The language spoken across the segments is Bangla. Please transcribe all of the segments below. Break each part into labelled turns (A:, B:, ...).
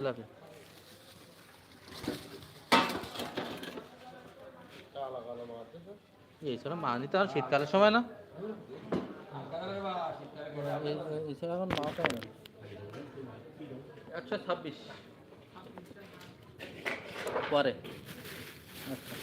A: লাগে এছাড়া মানি তো আর শীতকালের সময় না? এছাড়া এখন না। ছাব্বিশ। পরে। আচ্ছা।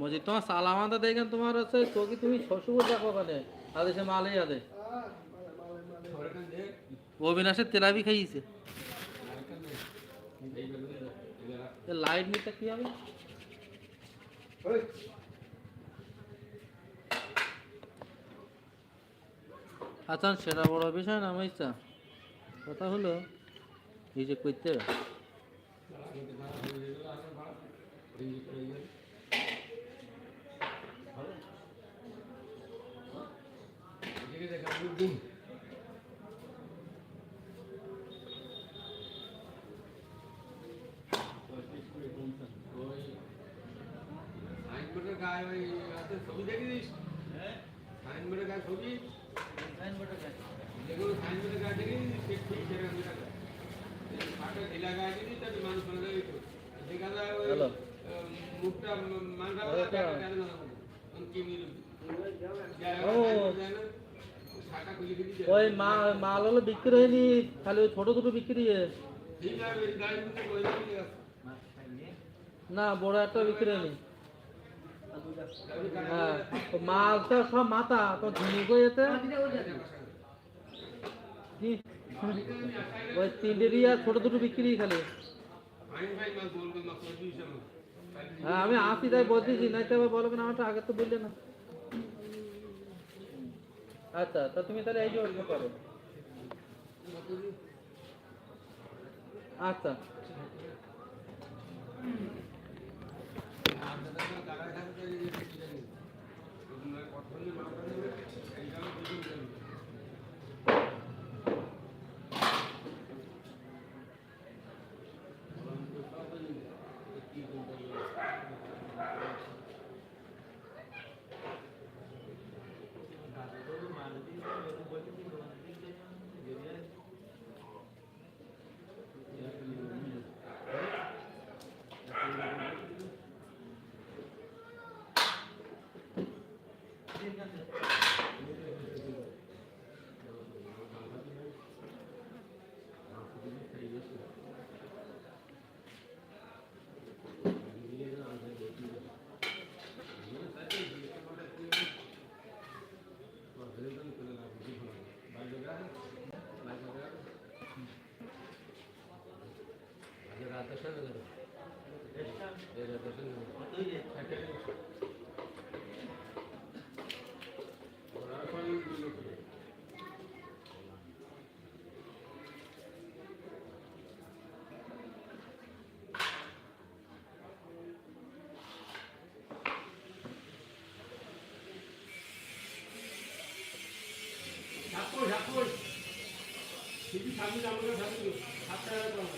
A: মজিদ, তোমার সালামাটা দেখেন তোমার হচ্ছে, তো কি তুমি শ্বশুর দেখো ওখানে? আদেশে মালেই আদে অবিনাশের তেলাবি খাইয়েছে লাইট নিতে কি হবে? আচ্ছা সেটা বড় বিষয় না মাইসা কথা হলো এই যে করতে
B: গায়ে ওই ছবি দেখিস ছবি যেগুলো সাইনবোর্ডের গায়ে দেখিস সে ঠিক সেরকম যেটা গায়ে। এই ফাটা ঢিলা গায়ে দিবি তাতে মানুষ চলে যাবে একটু। যেখানে ওই
A: মাল হলো বিক্রি হয়নি খালি ওই ছোট দুটো বিক্রি হয়ে-। না বড় একটা বিক্রি হয়নি। হ্যাঁ তো মালটা সব মাথা তো ঝিনুক হয়েছে কি? ওই তিনটে দিয়ে ছোট দুটো বিক্রি খালি। হ্যাঁ আমি আসি তাই বলতেছি নাই তো আবার বলবেন আমারটা আগে তো বললে না। আচ্ছা তা তুমি তাহলে এই যে ওইটা করো। আচ্ছা।
B: ঝাপড় ঝাপড় ঠিকই সামনে আমাকে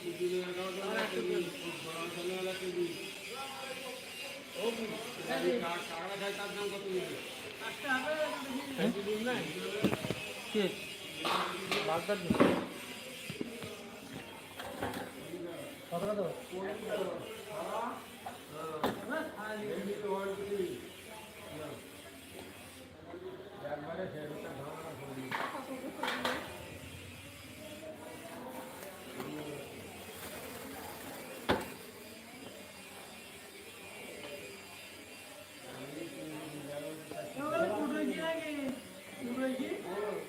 B: কুচি দিয়ে কাজ করে কেজি বড় সালে वाला কেজি ও কাকড়া খায় তার দাম কত নিবে
A: কে বাগদাদ কত কত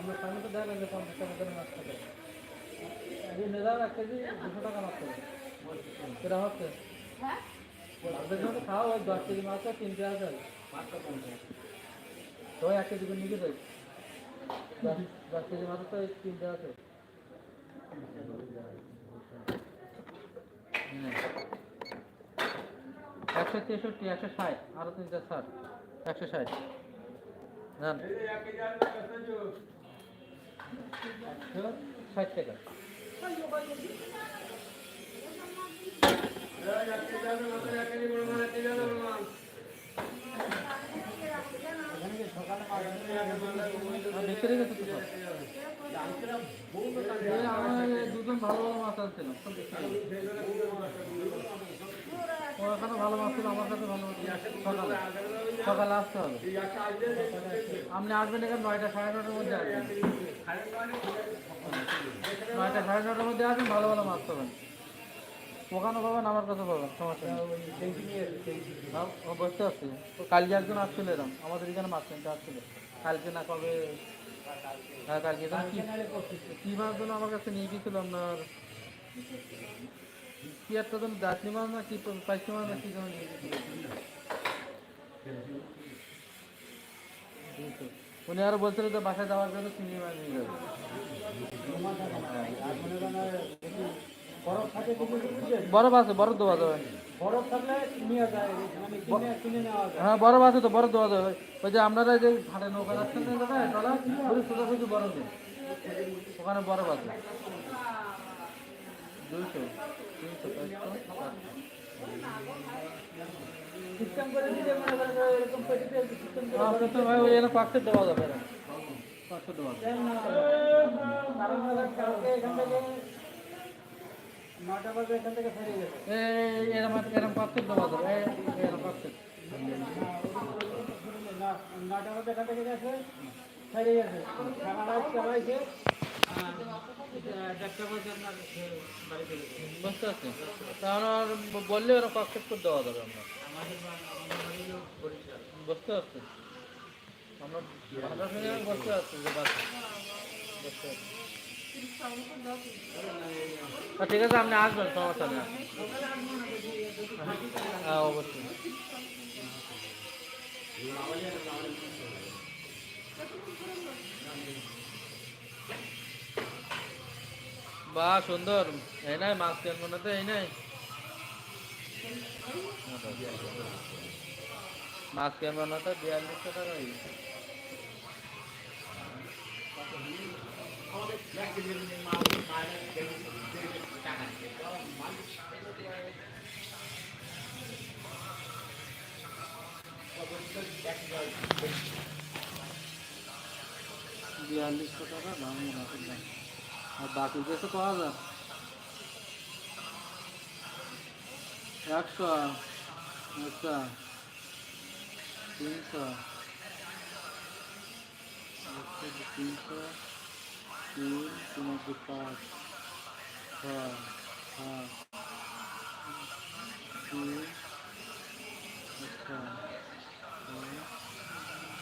A: আমরা সামনে তো দেখা যায় পঞ্চাশ টাকা করে মাছ থাকে এই নেদার এক কেজি দুশো টাকা মাছ থাকে সেটা হচ্ছে আপনাদের জন্য খাওয়া ওই দশ কেজি মাছ আর তিনটে আছে তো ওই এক কেজি করে নিয়ে যাই দশ কেজি মাছ তো তিনটে আছে হুম। একশো তেষট্টি, একশো ষাট, আরও তিনটে ষাট, একশো ষাট। একশো ষাট টাকা আর দেখতে রেখেছো তো সব? এই আমার এই দুজন ভালো ভালো মাছ আনছিলাম রেখেছি। ওখানে ভালো মাছ ছিল আমার কাছে ভালো মাছ সকালে। আসতে হবে। আপনি আসবেন এখানে নয়টা সাড়ে নটার মধ্যে আসবেন। নয়টা সাড়ে নটার মধ্যে আসবেন, ভালো ভালো মাছ পাবেন। ওখানে পাবেন, আমার কাছে পাবেন, সমস্যা নেই। বসতে আসছে কালকে একজন আসছিল এরকম আমাদের এখানে মাছ কিনতে আসছিল। কালকে না কবে? হ্যাঁ কালকে। কি কি মাছ যেন আমার কাছে নিয়ে গেছিল আপনার? কি না কি না, কি? উনি আরও বলছিল যে বাসায় যাওয়ার জন্য মাছ নিয়ে যাবে। বরফ আছে, বরফ দেওয়া যাবে। হ্যাঁ বরফ আছে তো, বরফ দেওয়া যাবে। ওই যে আপনারা যে ঘাটে নৌকা যাচ্ছেন না দাদা টলা ওই বরফ দেয় ওখানে বরফ আছে। দুইশো তিনশো
C: মনে করে
A: হ্যাঁ কিন্তু ভাই ওই পাঁচশো দেওয়া যাবে এরকম। পাঁচশো দেওয়া
C: না
A: এরকম এরকম পাঁচশো দেওয়া যাবে এই এরকম পাঁচশো
C: নটা বাজে এখান থেকে গেছে ফেরে গেছে রাত
A: বুঝতে পারছি তাহলে বললে ওরা পাঁচশো করে দেওয়া যাবে আমরা বুঝতে পারছি আমরা বুঝতে পারছি যে বুঝতে পারছি তা ঠিক আছে আপনি আসবেন সমস্যা নেই হ্যাঁ অবশ্যই বাহ সুন্দর। এই নাই, মাছ কেন না এই নাই। মাছ কেন না তো বিয়াল্লিশশো টাকা বিয়াল্লিশশো টাকা দাম। বাকি দেশে পাওয়া যায় একশো আচ্ছা তিনশো একশো তিনশো তিন তিন দু পাঁচ ছয় সাত তিন আচ্ছা ছয়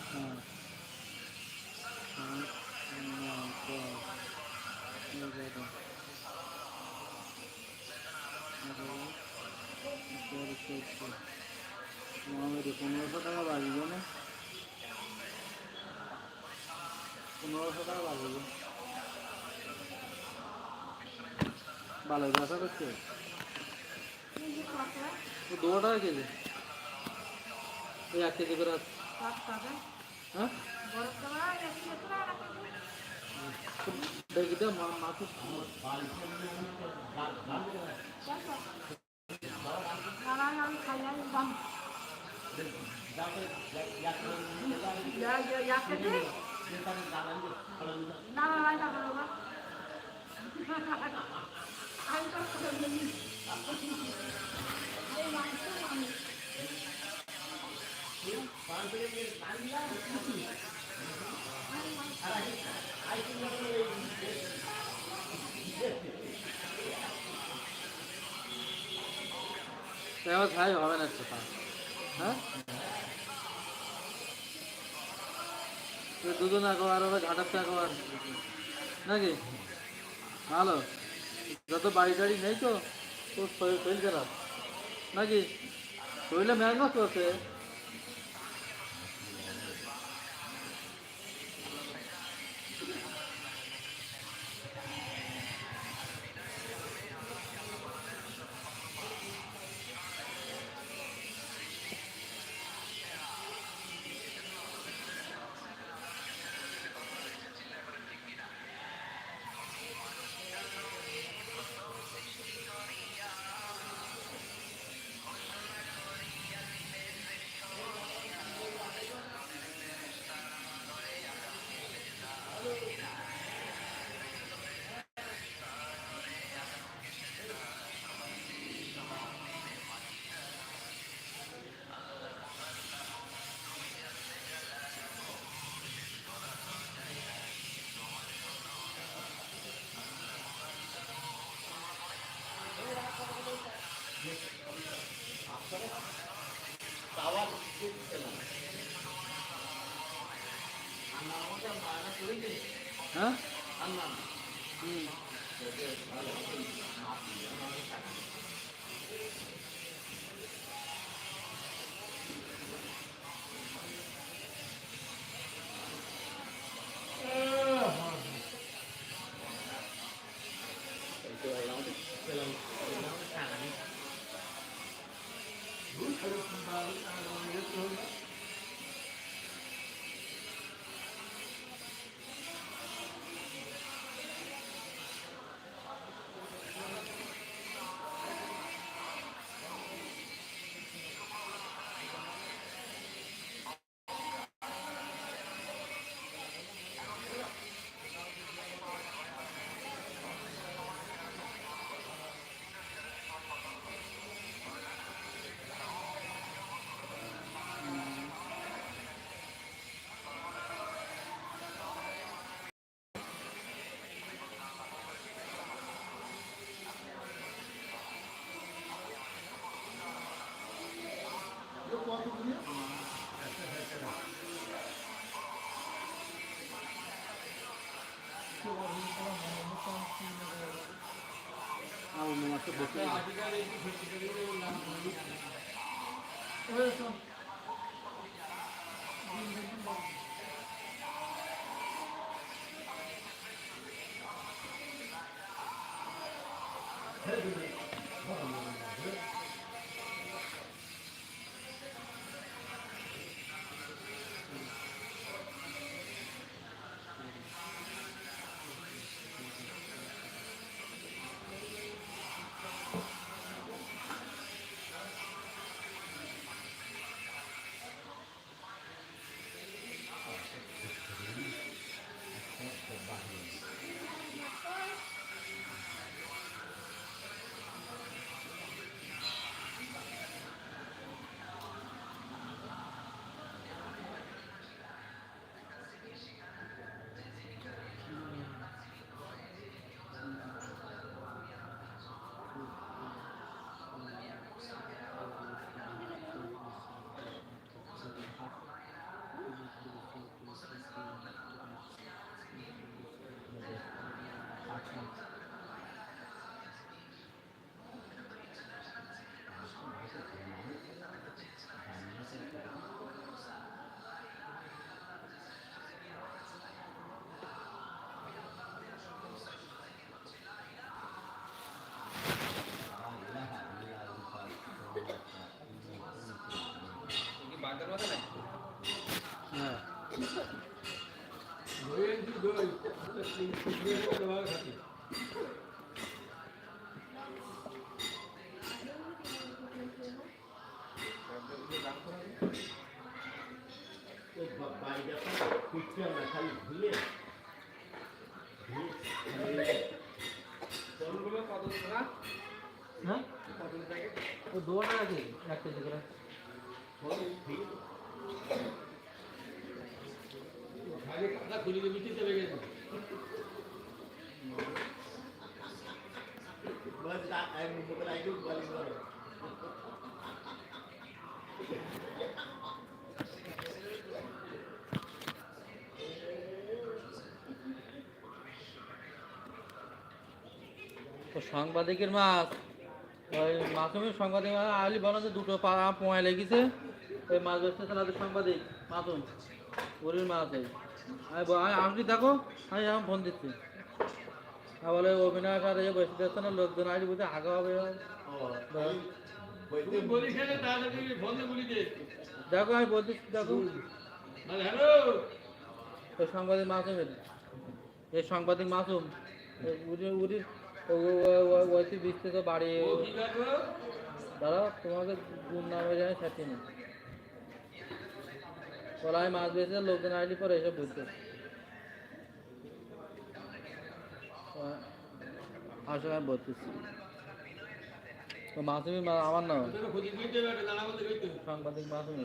A: সাত আট নয় দশ এগারো আঠারো তেরো চোদ্দ আমাদের পনেরোশো টাকা বাড়িব না পনেরোশো টাকা বাড়িব
D: ভালো ব্যবসা করছে ও দু টাকা কেজি ওই এক কেজি করে আছে হ্যাঁ একবার হবে ঘাটাতে একবার। নাকি? ভালো। যত বাড়ি টাড়ি নেই তো, তোর শরীর খারাপ। নাকি? শরীরে মেহনত করছে। হ্যাঁ হুম। ಒಂದು ವರ್ಷ ಗೊತ್ತು Thank
B: you. কুকুরের দেওয়া খাতি
A: হ্যাঁ ও দোয়াটা আছে, এক কেজি করে।
B: আগে কাটা খুলে দিয়ে বিক্রি চলে গেছে
A: ও সাংবাদিকের মাছ ওই মাসুমের সাংবাদিক আলি বলো যে দুটো পা পোয়া লেগেছে। ওই মাছ তাদের সাংবাদিক মাসুম। গরির মাছ এই আমি আমি আপনি দেখো আমি এখন ফোন দিচ্ছি বলে অভিনয় সাথে বসে যাচ্ছে না লোকজন আসলে বুঝতে হাগা হবে
B: তুই বলিস না তাড়াতাড়ি ফোন দিয়ে বলি দে।
A: দেখো আমি বলছি দেখো।
B: মানে
A: সাংবাদিক মাসুমের এই সাংবাদিক মাসুম ওই বাড়ি দাদা তোমাকে গুণ নামে জানি সাথে নেই কলাই মাছ বেঁচে লোকজন আইলি পরে এসব বুঝতে। বলতেছি তো মাসুমি মা- আমার না সাংবাদিক মাসুমি।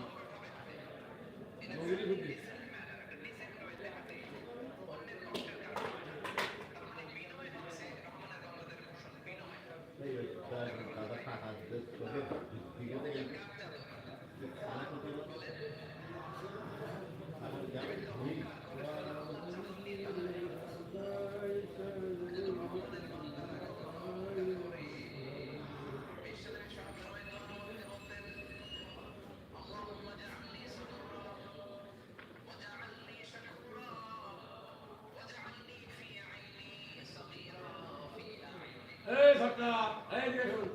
B: Thank you.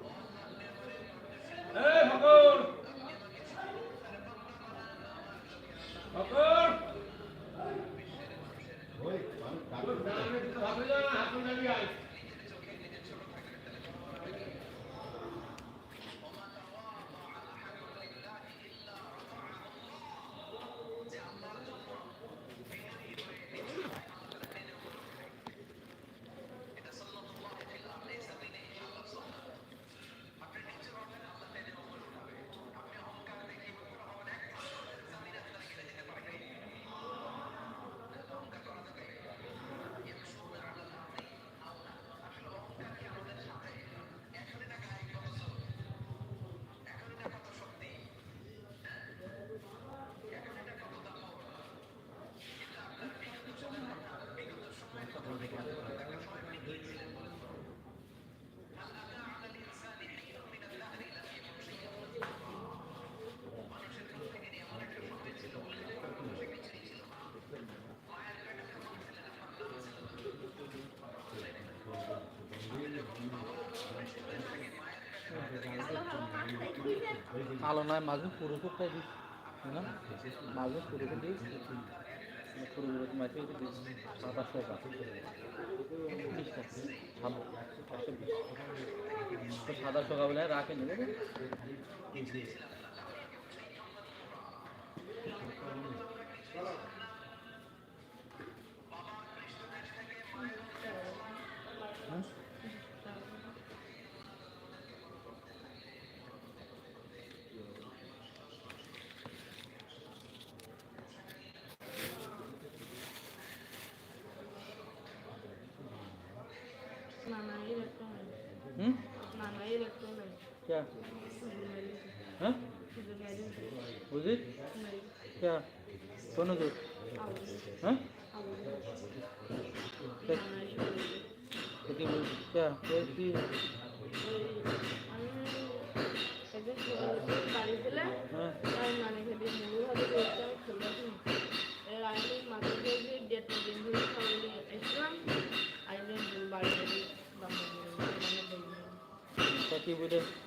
A: কালো নয়, মাঝে পুরো ফুটটাই দিস না? মাঝে পুরো দিস। পুরো পুরো মাঝে ভালো। সাদা সকালবেলা রাখে बुझी क्या कौन दूर हाँ क्या क्या कैसी हाँ क्या